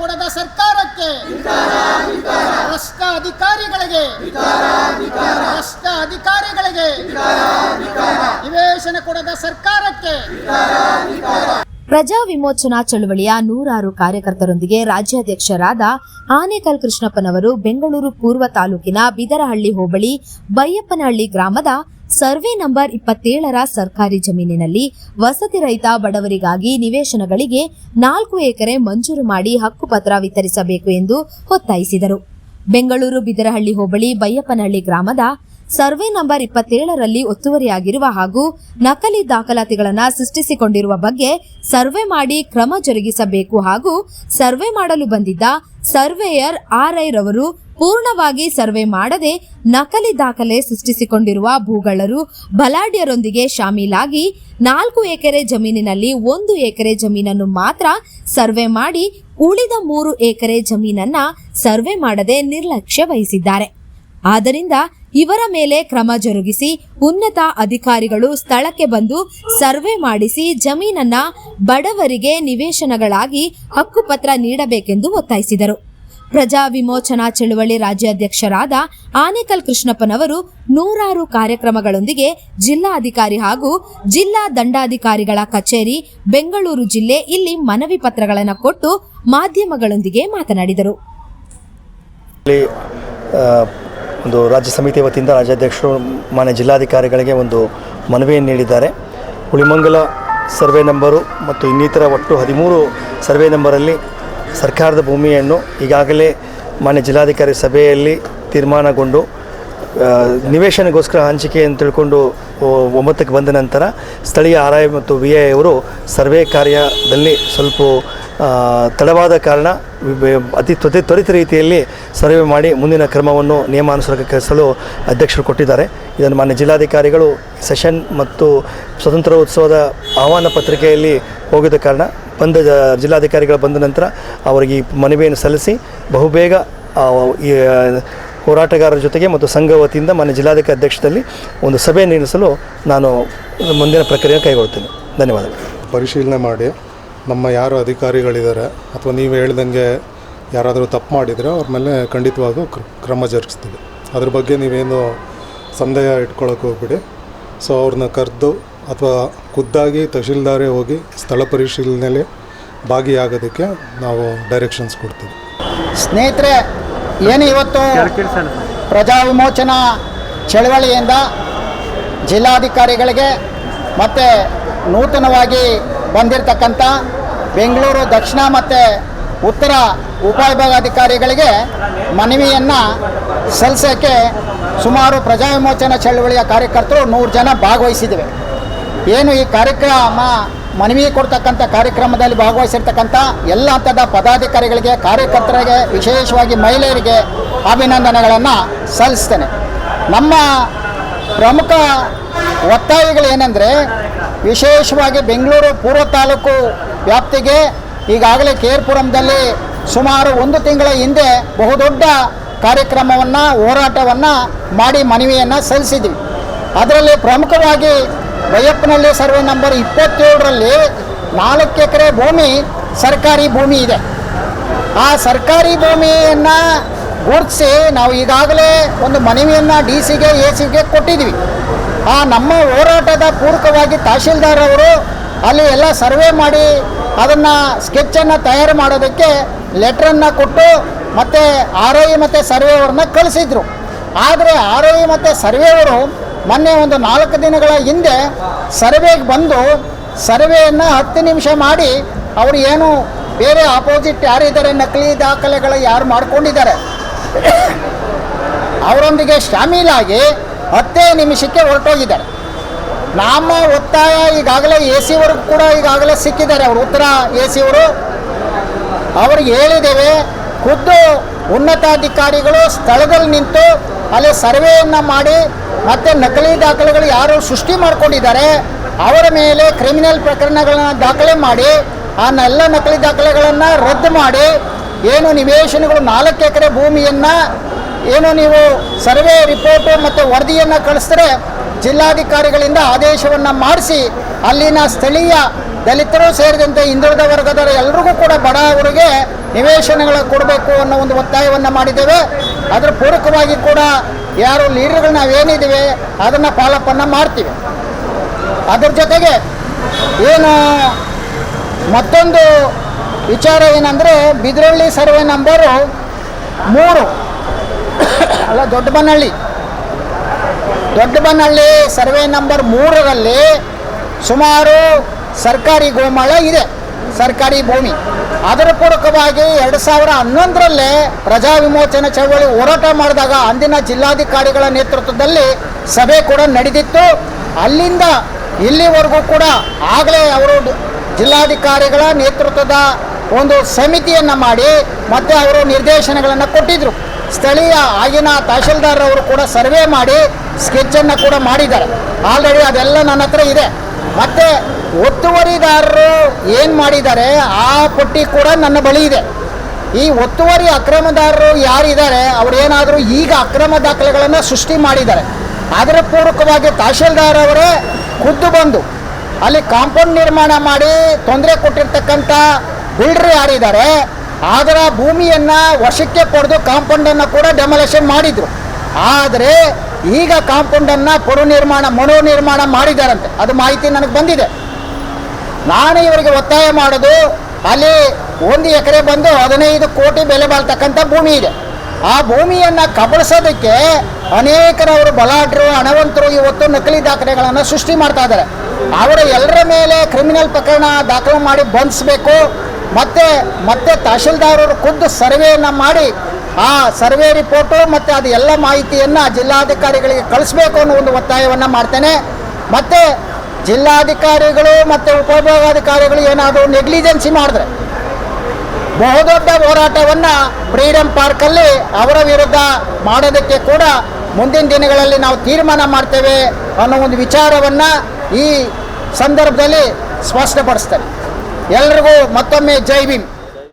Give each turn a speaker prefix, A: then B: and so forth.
A: ಕೊಡದ ಸರ್ಕಾರಕ್ಕೆ. ಭ್ರಷ್ಟ ಅಧಿಕಾರಿಗಳಿಗೆ ಭ್ರಷ್ಟ ಅಧಿಕಾರಿಗಳಿಗೆ ನಿವೇಶನ ಕೊಡದ ಸರ್ಕಾರಕ್ಕೆ.
B: ಪ್ರಜಾ ವಿಮೋಚನಾ ಚಳವಳಿಯ ನೂರಾರು ಕಾರ್ಯಕರ್ತರೊಂದಿಗೆ ರಾಜ್ಯಾಧ್ಯಕ್ಷರಾದ ಆನೇಕಲ್ ಕೃಷ್ಣಪ್ಪನವರು ಬೆಂಗಳೂರು ಪೂರ್ವ ತಾಲೂಕಿನ ಬಿದರಹಳ್ಳಿ ಹೋಬಳಿ ಬೈಯಪ್ಪನಹಳ್ಳಿ ಗ್ರಾಮದ ಸರ್ವೆ ನಂಬರ್ ಇಪ್ಪತ್ತೇಳರ ಸರ್ಕಾರಿ ಜಮೀನಿನಲ್ಲಿ ವಸತಿ ರಹಿತ ಬಡವರಿಗಾಗಿ ನಿವೇಶನಗಳಿಗೆ ನಾಲ್ಕು ಎಕರೆ ಮಂಜೂರು ಮಾಡಿ ಹಕ್ಕುಪತ್ರ ವಿತರಿಸಬೇಕು ಎಂದು ಒತ್ತಾಯಿಸಿದರು. ಬೆಂಗಳೂರು ಬಿದರಹಳ್ಳಿ ಹೋಬಳಿ ಬೈಯಪ್ಪನಹಳ್ಳಿ ಗ್ರಾಮದ ಸರ್ವೆ ನಂಬರ್ ಇಪ್ಪತ್ತೇಳರಲ್ಲಿ ಒತ್ತುವರಿಯಾಗಿರುವ ಹಾಗೂ ನಕಲಿ ದಾಖಲಾತಿಗಳನ್ನು ಸೃಷ್ಟಿಸಿಕೊಂಡಿರುವ ಬಗ್ಗೆ ಸರ್ವೆ ಮಾಡಿ ಕ್ರಮ ಜರುಗಿಸಬೇಕು ಹಾಗೂ ಸರ್ವೆ ಮಾಡಲು ಬಂದಿದ್ದ ಸರ್ವೇಯರ್ ಆರ್ಐ ರವರು ಪೂರ್ಣವಾಗಿ ಸರ್ವೆ ಮಾಡದೆ ನಕಲಿ ದಾಖಲೆ ಸೃಷ್ಟಿಸಿಕೊಂಡಿರುವ ಭೂಗಳರು ಬಲಾಢ್ಯರೊಂದಿಗೆ ಶಾಮೀಲಾಗಿ ನಾಲ್ಕು ಎಕರೆ ಜಮೀನಿನಲ್ಲಿ ಒಂದು ಎಕರೆ ಜಮೀನನ್ನು ಮಾತ್ರ ಸರ್ವೆ ಮಾಡಿ ಉಳಿದ ಮೂರು ಎಕರೆ ಜಮೀನನ್ನ ಸರ್ವೆ ಮಾಡದೆ ನಿರ್ಲಕ್ಷ್ಯ ವಹಿಸಿದ್ದಾರೆ. ಆದ್ದರಿಂದ ಇವರ ಮೇಲೆ ಕ್ರಮ ಜರುಗಿಸಿ ಉನ್ನತ ಅಧಿಕಾರಿಗಳು ಸ್ಥಳಕ್ಕೆ ಬಂದು ಸರ್ವೆ ಮಾಡಿಸಿ ಜಮೀನನ್ನ ಬಡವರಿಗೆ ನಿವೇಶನಗಳಾಗಿ ಹಕ್ಕುಪತ್ರ ನೀಡಬೇಕೆಂದು ಒತ್ತಾಯಿಸಿದರು. ಪ್ರಜಾ ವಿಮೋಚನಾ ಚಳುವಳಿ ರಾಜ್ಯಾಧ್ಯಕ್ಷರಾದ ಆನೇಕಲ್ ಕೃಷ್ಣಪ್ಪನವರು ನೂರಾರು ಕಾರ್ಯಕ್ರಮಗಳೊಂದಿಗೆ ಜಿಲ್ಲಾಧಿಕಾರಿ ಹಾಗೂ ಜಿಲ್ಲಾ ದಂಡಾಧಿಕಾರಿಗಳ ಕಚೇರಿ, ಬೆಂಗಳೂರು ಜಿಲ್ಲೆ ಇಲ್ಲಿ ಮನವಿ ಪತ್ರಗಳನ್ನು ಕೊಟ್ಟು ಮಾಧ್ಯಮಗಳೊಂದಿಗೆ ಮಾತನಾಡಿದರು.
C: ಒಂದು ರಾಜ್ಯ ಸಮಿತಿ ವತಿಯಿಂದ ರಾಜ್ಯಾಧ್ಯಕ್ಷರು, ಮಾನ್ಯ ಜಿಲ್ಲಾಧಿಕಾರಿಗಳಿಗೆ ಒಂದು ಮನವಿಯನ್ನು ನೀಡಿದ್ದಾರೆ. ಹುಳಿಮಂಗಲ ಸರ್ವೆ ನಂಬರು ಮತ್ತು ಇನ್ನಿತರ ಒಟ್ಟು ಹದಿಮೂರು ಸರ್ವೆ ನಂಬರಲ್ಲಿ ಸರ್ಕಾರದ ಭೂಮಿಯನ್ನು ಈಗಾಗಲೇ ಮಾನ್ಯ ಜಿಲ್ಲಾಧಿಕಾರಿ ಸಭೆಯಲ್ಲಿ ತೀರ್ಮಾನಗೊಂಡು ನಿವೇಶನಗೋಸ್ಕರ ಹಂಚಿಕೆ ಅಂತ ತಿಳ್ಕೊಂಡು ಒಂಬತ್ತಕ್ಕೆ ಬಂದ ನಂತರ ಸ್ಥಳೀಯ ಆರ್ ಐ ಮತ್ತು ವಿ ಐ ಅವರು ಸರ್ವೆ ಕಾರ್ಯದಲ್ಲಿ ಸ್ವಲ್ಪ ತಡವಾದ ಕಾರಣ ಅತಿ ತ್ವರಿತ ತ್ವರಿತ ರೀತಿಯಲ್ಲಿ ಸರ್ವೆ ಮಾಡಿ ಮುಂದಿನ ಕ್ರಮವನ್ನು ನಿಯಮಾನುಸಾರ ಕಳಿಸಲು ಅಧ್ಯಕ್ಷರು ಕೊಟ್ಟಿದ್ದಾರೆ. ಇದನ್ನು ಮಾನ್ಯ ಜಿಲ್ಲಾಧಿಕಾರಿಗಳು ಸೆಷನ್ ಮತ್ತು ಸ್ವತಂತ್ರ ಉತ್ಸವದ ಆಹ್ವಾನ ಪತ್ರಿಕೆಯಲ್ಲಿ ಹೋಗಿದ ಕಾರಣ ಬಂದ ಜಿಲ್ಲಾಧಿಕಾರಿಗಳು ಬಂದ ನಂತರ ಅವರಿಗೆ ಈ ಮನವಿಯನ್ನು ಸಲ್ಲಿಸಿ ಬಹುಬೇಗ ಈ ಹೋರಾಟಗಾರರ ಜೊತೆಗೆ ಮತ್ತು ಸಂಘ ವತಿಯಿಂದ ಮನೆ ಜಿಲ್ಲಾಧಿಕಾರಿ ಅಧ್ಯಕ್ಷದಲ್ಲಿ ಒಂದು ಸಭೆ ನಡೆಸಲು ನಾನು ಮುಂದಿನ ಪ್ರಕ್ರಿಯೆ ಕೈಗೊಳ್ತೇನೆ ಧನ್ಯವಾದಗಳು.
D: ಪರಿಶೀಲನೆ ಮಾಡಿ. ನಮ್ಮ ಯಾರು ಅಧಿಕಾರಿಗಳಿದ್ದಾರೆ ಅಥವಾ ನೀವು ಹೇಳ್ದಂಗೆ ಯಾರಾದರೂ ತಪ್ಪು ಮಾಡಿದರೆ ಅವ್ರ ಮೇಲೆ ಖಂಡಿತವಾಗೂ ಕ್ರ- ಕ್ರಮ ಜರುಗಿಸ್ತೀವಿ. ಅದ್ರ ಬಗ್ಗೆ ನೀವೇನು ಸಂದೇಹ ಇಟ್ಕೊಳ್ಳೋಕೆ ಹೋಗ್ಬಿಡಿ. ಸೊ ಅವ್ರನ್ನ ಕರೆದು ಅಥವಾ ಖುದ್ದಾಗಿ ತಹಶೀಲ್ದಾರೇ ಹೋಗಿ ಸ್ಥಳ ಪರಿಶೀಲನೆಯಲ್ಲಿ ಭಾಗಿಯಾಗೋದಕ್ಕೆ ನಾವು ಡೈರೆಕ್ಷನ್ಸ್ ಕೊಡ್ತೀವಿ.
A: ಸ್ನೇಹಿತರೆ, ಏನು ಇವತ್ತು ಪ್ರಜಾ ವಿಮೋಚನಾ ಚಳವಳಿಯಿಂದ ಜಿಲ್ಲಾಧಿಕಾರಿಗಳಿಗೆ ಮತ್ತು ನೂತನವಾಗಿ ಬಂದಿರತಕ್ಕಂಥ ಬೆಂಗಳೂರು, ದಕ್ಷಿಣ ಮತ್ತು ಉತ್ತರ ಉಪವಿಭಾಗಾಧಿಕಾರಿಗಳಿಗೆ ಮನವಿಯನ್ನು ಸಲ್ಲಿಸೋಕ್ಕೆ ಸುಮಾರು ಪ್ರಜಾ ವಿಮೋಚನಾ ಚಳವಳಿಯ ಕಾರ್ಯಕರ್ತರು ನೂರು ಜನ ಭಾಗವಹಿಸಿದ್ದೇವೆ ಏನು ಈ ಕಾರ್ಯಕ್ರಮ ಮನವಿ ಕೊಡ್ತಕ್ಕಂಥ ಕಾರ್ಯಕ್ರಮದಲ್ಲಿ ಭಾಗವಹಿಸಿರ್ತಕ್ಕಂಥ ಎಲ್ಲ ಹಂತದ ಪದಾಧಿಕಾರಿಗಳಿಗೆ, ಕಾರ್ಯಕರ್ತರಿಗೆ, ವಿಶೇಷವಾಗಿ ಮಹಿಳೆಯರಿಗೆ ಅಭಿನಂದನೆಗಳನ್ನು ಸಲ್ಲಿಸ್ತೇನೆ. ನಮ್ಮ ಪ್ರಮುಖ ಒತ್ತಾಯಗಳು ಏನಂದರೆ, ವಿಶೇಷವಾಗಿ ಬೆಂಗಳೂರು ಪೂರ್ವ ತಾಲೂಕು ವ್ಯಾಪ್ತಿಗೆ ಈಗಾಗಲೇ ಕೇರ್ಪುರಂದಲ್ಲಿ ಸುಮಾರು ಒಂದು ತಿಂಗಳ ಹಿಂದೆ ಬಹುದೊಡ್ಡ ಕಾರ್ಯಕ್ರಮವನ್ನು, ಹೋರಾಟವನ್ನು ಮಾಡಿ ಮನವಿಯನ್ನು ಸಲ್ಲಿಸಿದ್ವಿ. ಅದರಲ್ಲಿ ಪ್ರಮುಖವಾಗಿ ಬೈಯಪ್ಪನಹಳ್ಳಿ ಸರ್ವೆ ನಂಬರ್ ಇಪ್ಪತ್ತೇಳರಲ್ಲಿ ನಾಲ್ಕು ಎಕರೆ ಭೂಮಿ ಸರ್ಕಾರಿ ಭೂಮಿ ಇದೆ. ಆ ಸರ್ಕಾರಿ ಭೂಮಿಯನ್ನು ಗುರುತಿಸಿ ನಾವು ಈಗಾಗಲೇ ಒಂದು ಮನವಿಯನ್ನು ಡಿ ಸಿಗೆ, ಎ ಸಿಗೆ ಕೊಟ್ಟಿದ್ವಿ ಆ ನಮ್ಮ ಹೋರಾಟದ ಪೂರಕವಾಗಿ ತಹಶೀಲ್ದಾರ್ ಅವರು ಅಲ್ಲಿ ಎಲ್ಲ ಸರ್ವೆ ಮಾಡಿ ಅದನ್ನು ಸ್ಕೆಚ್ಚನ್ನು ತಯಾರು ಮಾಡೋದಕ್ಕೆ ಲೆಟ್ರನ್ನು ಕೊಟ್ಟು ಮತ್ತು ಆರ್ ಐ ಮತ್ತು ಸರ್ವೆ ಅವ್ರನ್ನ ಕಳಿಸಿದ್ರು. ಆದರೆ ಆರ್ ಐ ಮತ್ತು ಸರ್ವೆ ಅವರು ಮೊನ್ನೆ ಒಂದು ನಾಲ್ಕು ದಿನಗಳ ಹಿಂದೆ ಸರ್ವೆಗೆ ಬಂದು ಸರ್ವೆಯನ್ನು ಹತ್ತು ನಿಮಿಷ ಮಾಡಿ ಅವರು ಏನು ಬೇರೆ ಆಪೋಸಿಟ್ ಯಾರಿದ್ದಾರೆ ನಕಲಿ ದಾಖಲೆಗಳು ಯಾರು ಮಾಡಿಕೊಂಡಿದ್ದಾರೆ. ಅವರೊಂದಿಗೆ ಶಾಮೀಲಾಗಿ ಹತ್ತೇ ನಿಮಿಷಕ್ಕೆ ಹೊರಟೋಗಿದ್ದಾರೆ. ನಮ್ಮ ಒತ್ತಾಯ ಈಗಾಗಲೇ ಎ ಸಿ ಅವ್ರಿಗೆ ಕೂಡ ಈಗಾಗಲೇ ಸಿಕ್ಕಿದ್ದಾರೆ. ಅವರು ಉತ್ತರ ಎ ಸಿ ಅವರು. ಅವ್ರಿಗೆ ಹೇಳಿದ್ದೇವೆ, ಖುದ್ದು ಉನ್ನತಾಧಿಕಾರಿಗಳು ಸ್ಥಳದಲ್ಲಿ ನಿಂತು ಅಲ್ಲಿ ಸರ್ವೆಯನ್ನು ಮಾಡಿ ಮತ್ತು ನಕಲಿ ದಾಖಲೆಗಳು ಯಾರು ಸೃಷ್ಟಿ ಮಾಡಿಕೊಂಡಿದ್ದಾರೆ, ಅವರ ಮೇಲೆ ಕ್ರಿಮಿನಲ್ ಪ್ರಕರಣಗಳನ್ನು ದಾಖಲೆ ಮಾಡಿ, ಆ ಎಲ್ಲ ನಕಲಿ ದಾಖಲೆಗಳನ್ನು ರದ್ದು ಮಾಡಿ, ಏನು ನಿವೇಶನಗಳು ನಾಲ್ಕು ಎಕರೆ ಭೂಮಿಯನ್ನು, ಏನು ನೀವು ಸರ್ವೆ ರಿಪೋರ್ಟು ಮತ್ತು ವರದಿಯನ್ನು ಕಳಿಸಿದ್ರೆ ಜಿಲ್ಲಾಧಿಕಾರಿಗಳಿಂದ ಆದೇಶವನ್ನು ಮಾಡಿಸಿ, ಅಲ್ಲಿನ ಸ್ಥಳೀಯ ದಲಿತರು ಸೇರಿದಂತೆ ಹಿಂದುಳಿದ ವರ್ಗದವರು ಎಲ್ರಿಗೂ ಕೂಡ ಬಡವರಿಗೆ ನಿವೇಶನಗಳ ಕೊಡಬೇಕು ಅನ್ನೋ ಒಂದು ಒತ್ತಾಯವನ್ನು ಮಾಡಿದ್ದೇವೆ. ಅದರ ಪೂರಕವಾಗಿ ಕೂಡ ಯಾರು ಲೀಡರ್ಗಳು ನಾವೇನಿದ್ದೀವಿ, ಅದನ್ನು ಪಾಲಪನ್ನು ಮಾಡ್ತೀವಿ. ಅದರ ಜೊತೆಗೆ ಏನು ಮತ್ತೊಂದು ವಿಚಾರ ಏನಂದರೆ, ಬಿದ್ರಳ್ಳಿ ಸರ್ವೆ ನಂಬರು ಮೂರು. ಅಲ್ಲ ದೊಡ್ಡಬನಹಳ್ಳಿ ದೊಡ್ಡಬನಹಳ್ಳಿ ಸರ್ವೆ ನಂಬರ್ ಮೂರರಲ್ಲಿ ಸುಮಾರು ಸರ್ಕಾರಿ ಗೋಮಾಳ ಇದೆ. ಸರ್ಕಾರಿ ಭೂಮಿ. ಅದರ ಪೂರಕವಾಗಿ ಎರಡು ಸಾವಿರ ಹನ್ನೊಂದರಲ್ಲೇ ಪ್ರಜಾ ವಿಮೋಚನಾ ಚಳವಳಿ ಹೋರಾಟ ಮಾಡಿದಾಗ ಅಂದಿನ ಜಿಲ್ಲಾಧಿಕಾರಿಗಳ ನೇತೃತ್ವದಲ್ಲಿ ಸಭೆ ಕೂಡ ನಡೆದಿತ್ತು. ಅಲ್ಲಿಂದ ಇಲ್ಲಿವರೆಗೂ ಕೂಡ ಆಗಲೇ ಅವರು ಜಿಲ್ಲಾಧಿಕಾರಿಗಳ ನೇತೃತ್ವದ ಒಂದು ಸಮಿತಿಯನ್ನು ಮಾಡಿ ಮತ್ತು ಅವರು ನಿರ್ದೇಶನಗಳನ್ನು ಕೊಟ್ಟಿದ್ದರು ಸ್ಥಳೀಯ ಆಗಿನ ತಹಶೀಲ್ದಾರ್ ಅವರು ಕೂಡ ಸರ್ವೆ ಮಾಡಿ ಸ್ಕೆಚ್ಚನ್ನು ಕೂಡ ಮಾಡಿದ್ದಾರೆ. ಆಲ್ರೆಡಿ ಅದೆಲ್ಲ ನನ್ನ ಹತ್ರ ಇದೆ. ಮತ್ತು ಒತ್ತುವರಿದಾರರು ಏನು ಮಾಡಿದ್ದಾರೆ? ಆ ಪಟ್ಟಿ ಕೂಡ ನನ್ನ ಬಳಿ ಇದೆ. ಈ ಒತ್ತುವರಿ ಅಕ್ರಮದಾರರು ಯಾರಿದ್ದಾರೆ? ಅವರೇನಾದರೂ ಈಗ ಅಕ್ರಮ ದಾಖಲೆಗಳನ್ನು ಸೃಷ್ಟಿ ಮಾಡಿದ್ದಾರೆ. ಅದರ ಪೂರ್ವಕವಾಗಿ ತಹಶೀಲ್ದಾರ್ ಅವರೇ ಖುದ್ದು ಬಂದು ಅಲ್ಲಿ ಕಾಂಪೌಂಡ್ ನಿರ್ಮಾಣ ಮಾಡಿ ತೊಂದರೆ ಕೊಟ್ಟಿರ್ತಕ್ಕಂಥ ಬಿಲ್ಡ್ರ್ ಯಾರಿದ್ದಾರೆ? ಅದರ ಭೂಮಿಯನ್ನು ವಶಕ್ಕೆ ಪಡೆದು ಕಾಂಪೌಂಡನ್ನು ಕೂಡ ಡೆಮೊಲೇಷನ್ ಮಾಡಿದರು. ಆದರೆ ಈಗ ಕಾಂಪೌಂಡನ್ನು ಪುರು ನಿರ್ಮಾಣ ಮರು ನಿರ್ಮಾಣ ಮಾಡಿದಾರಂತೆ ಅದು ಮಾಹಿತಿ ನನಗೆ ಬಂದಿದೆ. ನಾನು ಇವರಿಗೆ ಒತ್ತಾಯ ಮಾಡೋದು, ಅಲ್ಲಿ ಒಂದು ಎಕರೆ ಬಂದು ಹದಿನೈದು ಕೋಟಿ ಬೆಲೆ ಬಾಳ್ತಕ್ಕಂಥ ಭೂಮಿ ಇದೆ. ಆ ಭೂಮಿಯನ್ನು ಕಬಳಿಸೋದಕ್ಕೆ ಅನೇಕರವರು ಬಲಾಢ್ಯರು ಹಣವಂತರು ಇವತ್ತು ನಕಲಿ ದಾಖಲೆಗಳನ್ನು ಸೃಷ್ಟಿ ಮಾಡ್ತಾ ಇದ್ದಾರೆ. ಅವರ ಎಲ್ಲರ ಮೇಲೆ ಕ್ರಿಮಿನಲ್ ಪ್ರಕರಣ ದಾಖಲು ಮಾಡಿ ಬಂಧಿಸಬೇಕು, ಮತ್ತೆ ಮತ್ತೆ ತಹಶೀಲ್ದಾರರು ಖುದ್ದು ಸರ್ವೆಯನ್ನು ಮಾಡಿ ಆ ಸರ್ವೆ ರಿಪೋರ್ಟು ಮತ್ತು ಅದು ಎಲ್ಲ ಮಾಹಿತಿಯನ್ನು ಜಿಲ್ಲಾಧಿಕಾರಿಗಳಿಗೆ ಕಳಿಸ್ಬೇಕು ಅನ್ನೋ ಒಂದು ಒತ್ತಾಯವನ್ನು ಮಾಡ್ತೇನೆ. ಮತ್ತು ಜಿಲ್ಲಾಧಿಕಾರಿಗಳು ಮತ್ತು ಉಪವಿಭಾಗಾಧಿಕಾರಿಗಳು ಏನಾದರೂ ನೆಗ್ಲಿಜೆನ್ಸಿ ಮಾಡಿದ್ರೆ, ಬಹುದೊಡ್ಡ ಹೋರಾಟವನ್ನು ಫ್ರೀಡಮ್ ಪಾರ್ಕಲ್ಲಿ ಅವರ ವಿರುದ್ಧ ಮಾಡೋದಕ್ಕೆ ಕೂಡ ಮುಂದಿನ ದಿನಗಳಲ್ಲಿ ನಾವು ತೀರ್ಮಾನ ಮಾಡ್ತೇವೆ ಅನ್ನೋ ಒಂದು ವಿಚಾರವನ್ನು ಈ ಸಂದರ್ಭದಲ್ಲಿ ಸ್ಪಷ್ಟಪಡಿಸ್ತೇನೆ. ಎಲ್ರಿಗೂ ಮತ್ತೊಮ್ಮೆ ಜೈ ಭೀಮ್.